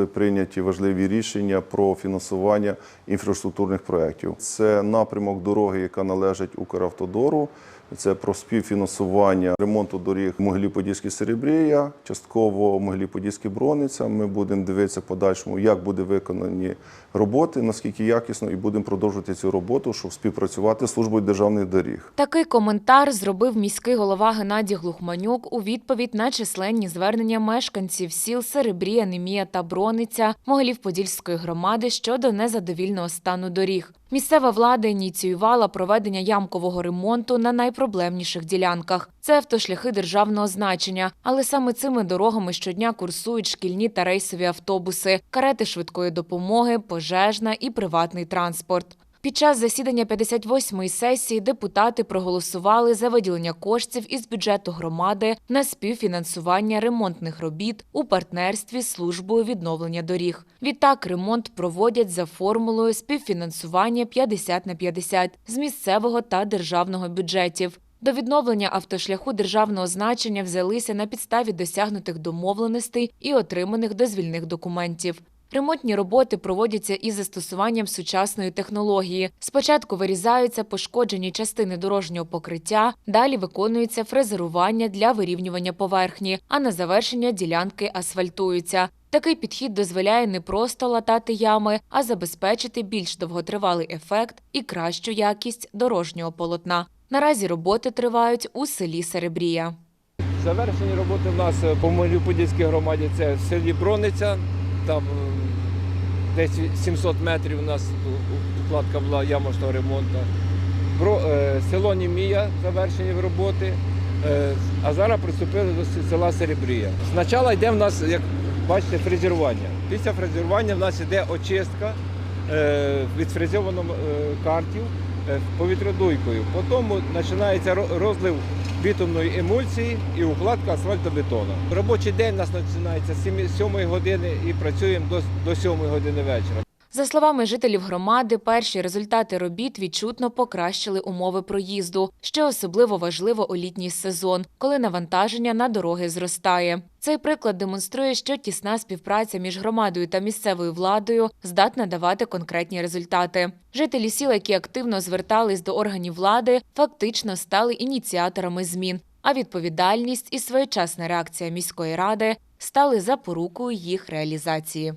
були прийняті важливі рішення про фінансування інфраструктурних проєктів. Це напрямок дороги, яка належить Укравтодору. Це про співфінансування ремонту доріг Могилів-Подільський Серебрія, частково Могилів-Подільський Брониця. Ми будемо дивитися подальшому, як буде виконані роботи, наскільки якісно, і будемо продовжувати цю роботу, щоб співпрацювати з службою державних доріг. Такий коментар зробив міський голова Геннадій Глухманюк у відповідь на численні звернення мешканців сіл Серебрія, Немія та Брониця Могилів-Подільської громади щодо незадовільного стану доріг. Місцева влада ініціювала проведення ямкового ремонту на найпроблемніших ділянках. Це автошляхи державного значення, але саме цими дорогами щодня курсують шкільні та рейсові автобуси, карети швидкої допомоги, пожежна і приватний транспорт. Під час засідання 58-ї сесії депутати проголосували за виділення коштів із бюджету громади на співфінансування ремонтних робіт у партнерстві з службою відновлення доріг. Відтак ремонт проводять за формулою співфінансування 50 на 50 з місцевого та державного бюджетів. До відновлення автошляху державного значення взялися на підставі досягнутих домовленостей і отриманих дозвільних документів. Ремонтні роботи проводяться із застосуванням сучасної технології. Спочатку вирізаються пошкоджені частини дорожнього покриття, далі виконується фрезерування для вирівнювання поверхні, а на завершення ділянки асфальтуються. Такий підхід дозволяє не просто латати ями, а забезпечити більш довготривалий ефект і кращу якість дорожнього полотна. Наразі роботи тривають у селі Серебрія. Завершені роботи в нас е, по Молюподільській громаді це в селі Брониця. Там десь 700 метрів у нас укладка була ямочного ремонту. Е, село Німія завершені роботи. Е, а зараз приступили до села Серебрія. Спочатку йде в нас, як бачите, фрезерування. Після фрезерування в нас йде очистка е, відфрезьованих е, картів повітродуйкою. Потім починається розлив бітумної емульсії і укладка асфальтобетону. Робочий день у нас починається з 7 7 години і працюємо до 7 години вечора. За словами жителів громади, перші результати робіт відчутно покращили умови проїзду, що особливо важливо у літній сезон, коли навантаження на дороги зростає. Цей приклад демонструє, що тісна співпраця між громадою та місцевою владою здатна давати конкретні результати. Жителі сіл, які активно звертались до органів влади, фактично стали ініціаторами змін. А відповідальність і своєчасна реакція міської ради стали запорукою їх реалізації.